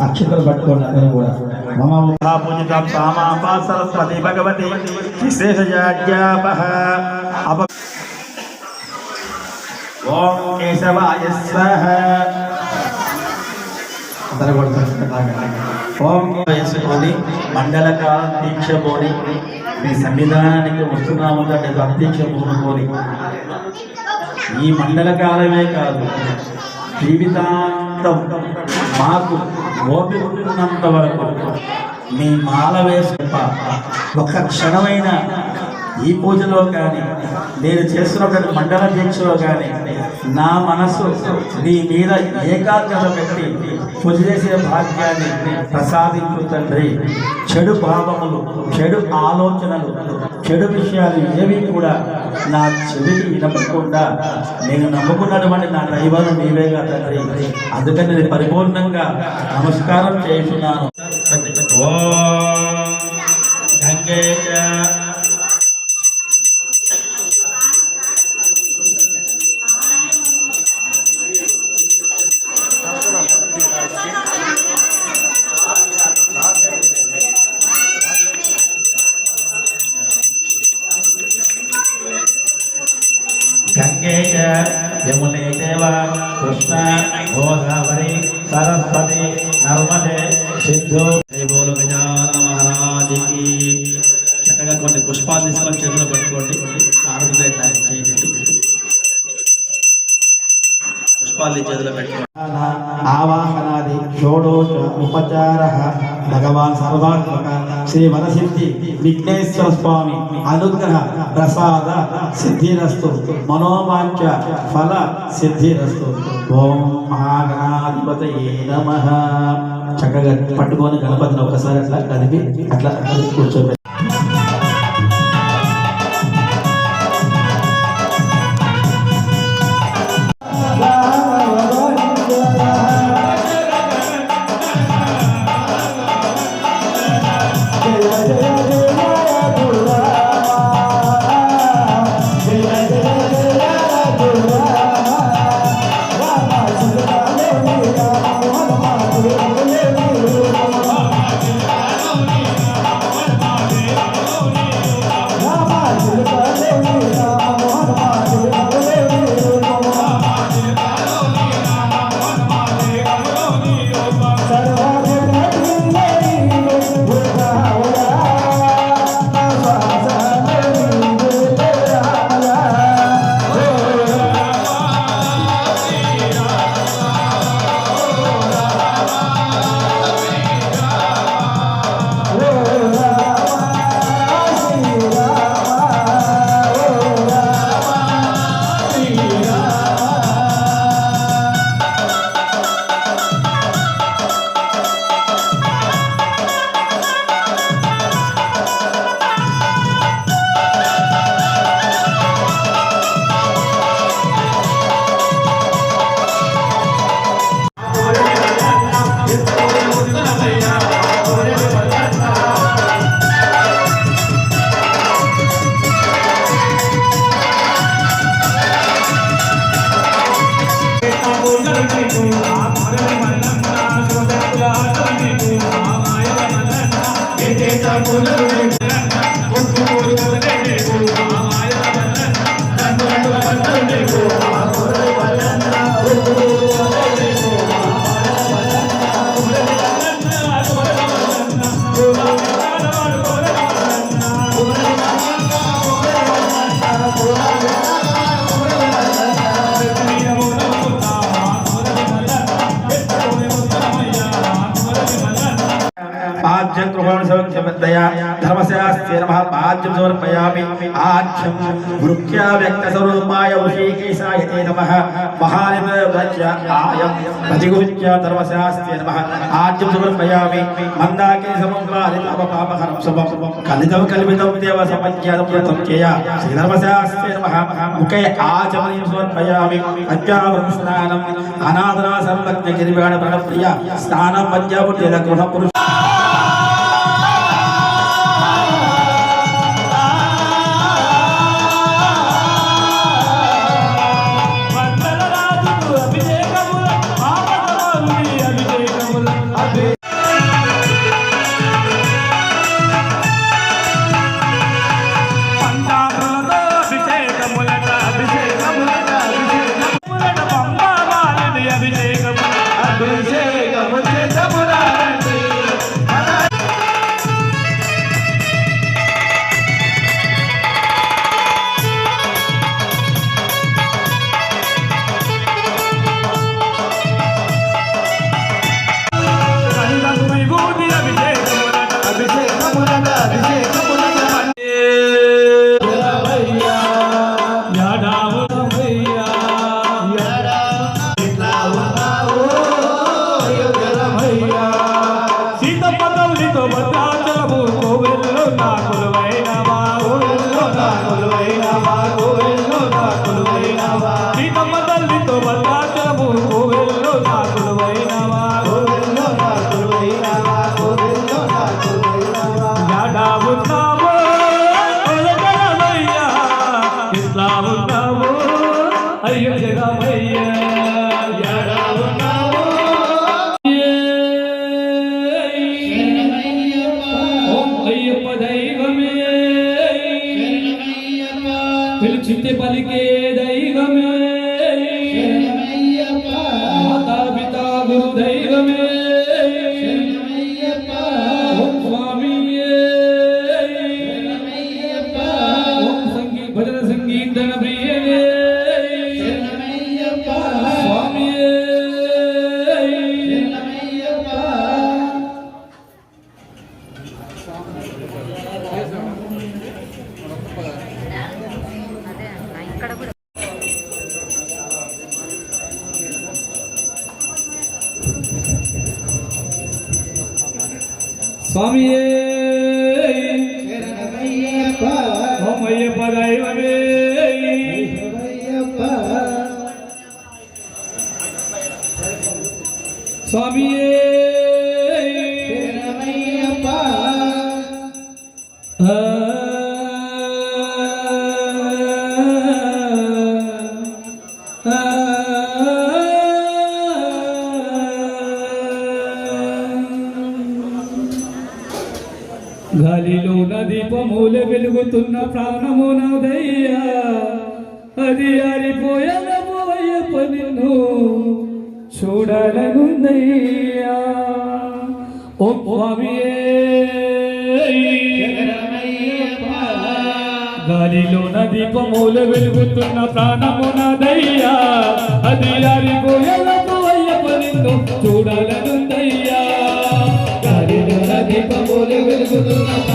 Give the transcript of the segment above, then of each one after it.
అక్షతలు పట్టుకోండి కూడా. మమ పూజితం సామాంబా సరస్వతి భగవతి విశేషయాజ్ఞాపహ. ఓం కేశవాయ స్వహ. ఓం వేసుకొని మండల దీక్ష పోని మీ సన్నిధానానికి వస్తున్నాము అంటే అధ్యక్ష పూనుకొని ఈ మండల కాలమే కాదు జీవితాంతం మాకు ఓపిక ఉన్నంత వరకు మీ మాల వేసుక ఒక క్షణమైన ఈ పూజలో కానీ నేను చేస్తున్నటువంటి మండల దీక్షలో కానీ నా మనసు నీ మీద ఏకాగ్రత పెట్టి పూజ చేసే భాగ్యాన్ని ప్రసాదించు తండ్రి. చెడు భావములు చెడు ఆలోచనలు చెడు విషయాలు ఏవి కూడా నా చెవికి వినపడకుండా నేను నమ్ముకున్నటువంటి నా దైవం నీవేగా తండ్రి. అందుకని నేను పరిపూర్ణంగా నమస్కారం చేస్తున్నాను. ఓం యమునే కృష్ణ గోదావరి సరస్వతి నర్మదే సింధు జై బోలు గజాన మహారాజుకి చక్కగా కొన్ని పుష్పాలు తీసుకొని చేతిలో పెట్టుకోండి. ఆరుగురు ఇట్లా చేయండి పుష్పాలు చేతిలో పెట్టుకోండి. ఆవాహనాది షోడోష ఉపచార. భగవాన్ సర్వాత్మక. శ్రీ వరసిద్ధి విఘ్నేశ్వర స్వామి అనుగ్రహ ప్రసాద సిద్ధిరస్తు మనోవాంఛ ఫల సిద్ధిరస్తు. ఓం మహాగణాధిపతయే నమ. చక్కగా పట్టుకొని గణపతిని ఒకసారి అట్లా కదిపి అట్లా కూర్చోబెట్టి. கொண்டிருக்கிறோம் ధర్మశాస్త్రే నమః ఆజ్యం సమర్పయామి ఆజ్యం వృక్ష్యా వ్యక్త స్వరూపాయ ఋషికేశాయ తే నమః మహానిమయ ఆయం ప్రతిగుహ్య ధర్మశాస్త్రే నమః ఆజ్యం సమర్పయామి మందాకే సముపాదిత పాపహరం శుభం కలితం కల్పితం దేవ సమజ్ఞాతం యతం చేయ శ్రీ ధర్మశాస్త్రే నమః ముఖే ఆచమనీయం సమర్పయామి పంచామృత స్నానం అనాథనా సర్వజ్ఞ గిరివాణ ప్రణప్రియ పొంగుతున్న ప్రాణమునదయ్యా అది అరిపోయనపోయప్ప నిన్ను చూడాలనుందయ్యా. ఓ గాలిలో దీపముల వెలుగుతున్న ప్రాణమునదయ్యా అది అరిపోయనపోయప్ప నిన్ను చూడాలనుందయ్యా. గాలిలో దీపముల వెలుగుతున్న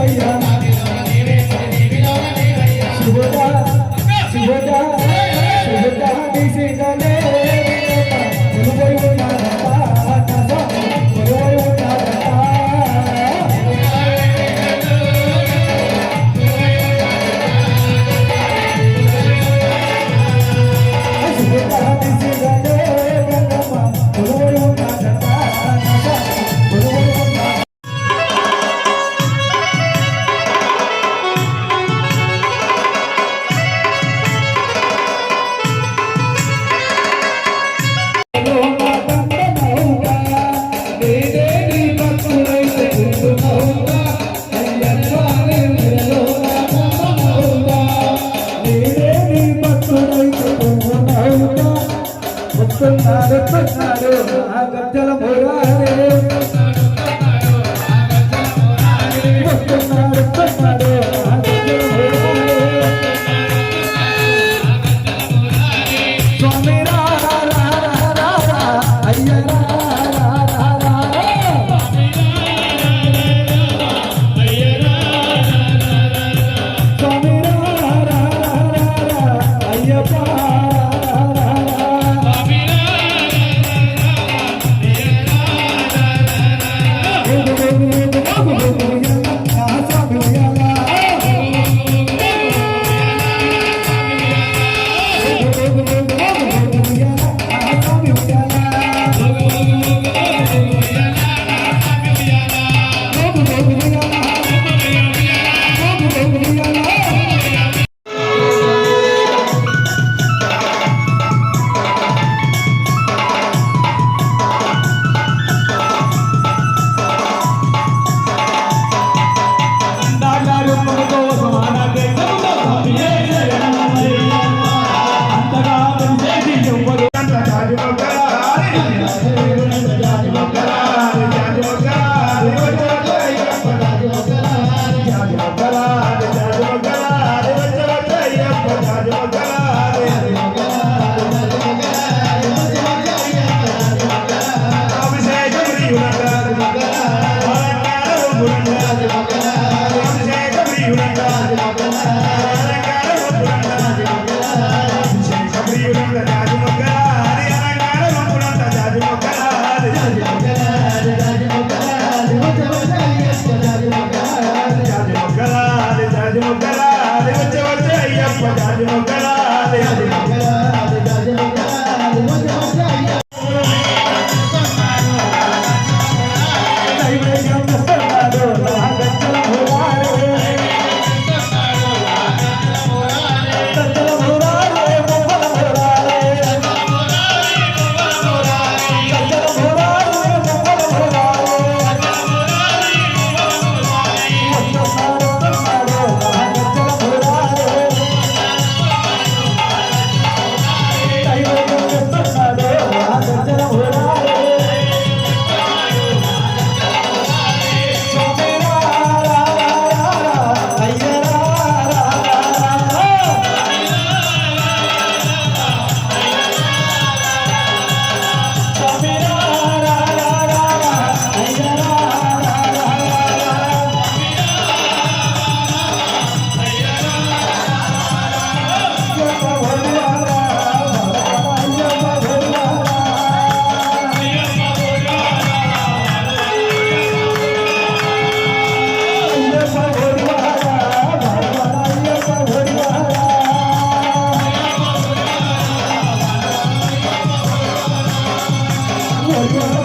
사이라 Gracias. Bye.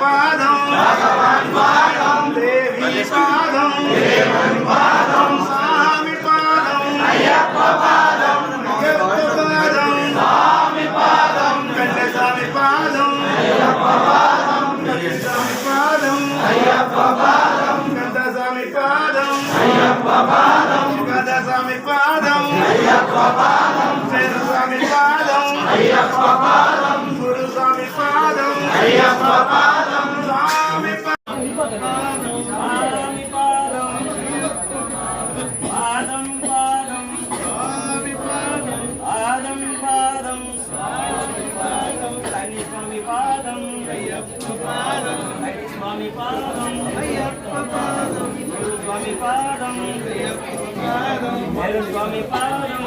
భగవతి పాదం. దేవి పాదం. స్వామి పాదం. అయ్యప్ప పాదం. స్వామి పాదం. కండస్వామి పాదం. పాదం పాదం. పాదం పాదం. అయ్యప్ప పాదం. స్వామి పాదం. గురు స్వామి పాదం స్వామి పాదం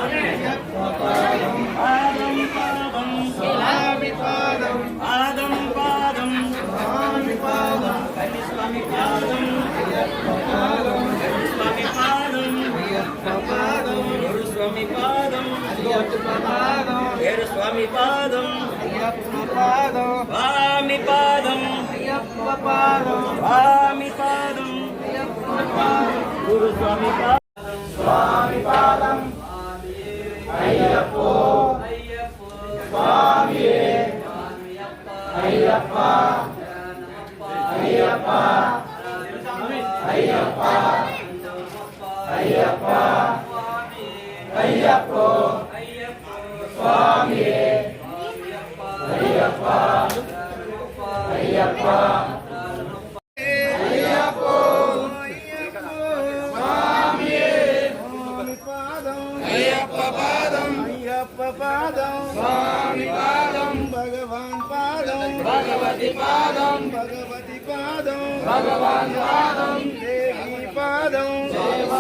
పాదం పాదం స్వామి పాదం పాదం పాదం స్వామి పాదం స్వామి పాదం స్వామి పాదం స్వామి పాదం స్వామి పాదం స్వామి పాదం స్వామి పాదం గురు స్వామి పాదం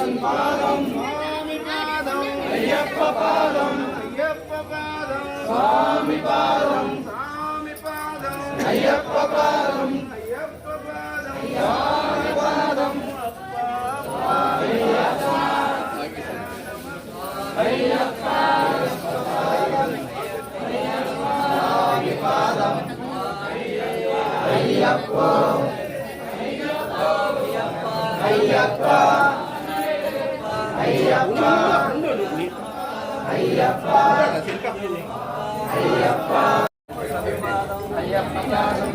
முருகன் பாதம் சுவாமி பாதம் ஐயப்ப பாதம் ஐயப்ப பாதம் சுவாமி பாதம் சாமி பாதம் ஐயப்ப பாதம் ஐயப்ப பாதம் சுவாமி பாதம் ஐயப்பா ஐயப்பா சுவாமி பாதம் ஐயப்பா ஐயப்பா ஐயப்பா అయ్యప్ప.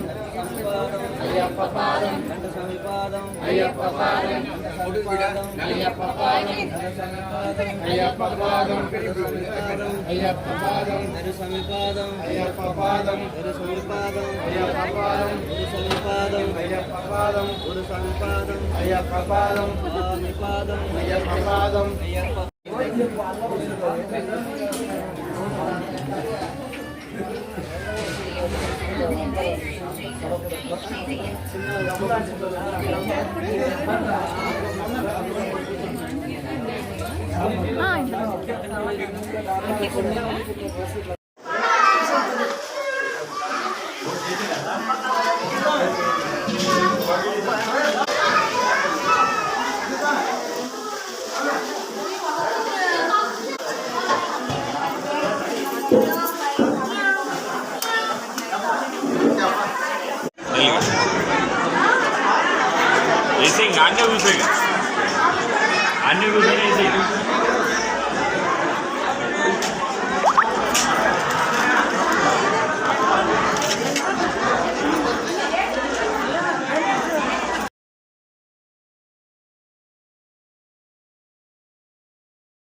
పాదం అయ్యప్ప పాదం స్వామి పాదం స్వామి పాదం అయ్యప్ప పాదం అయ్యప్ప పాదం స్వామి పాదం వేసి ఇంకా అన్నీ కూర్చోయి 아, 이제.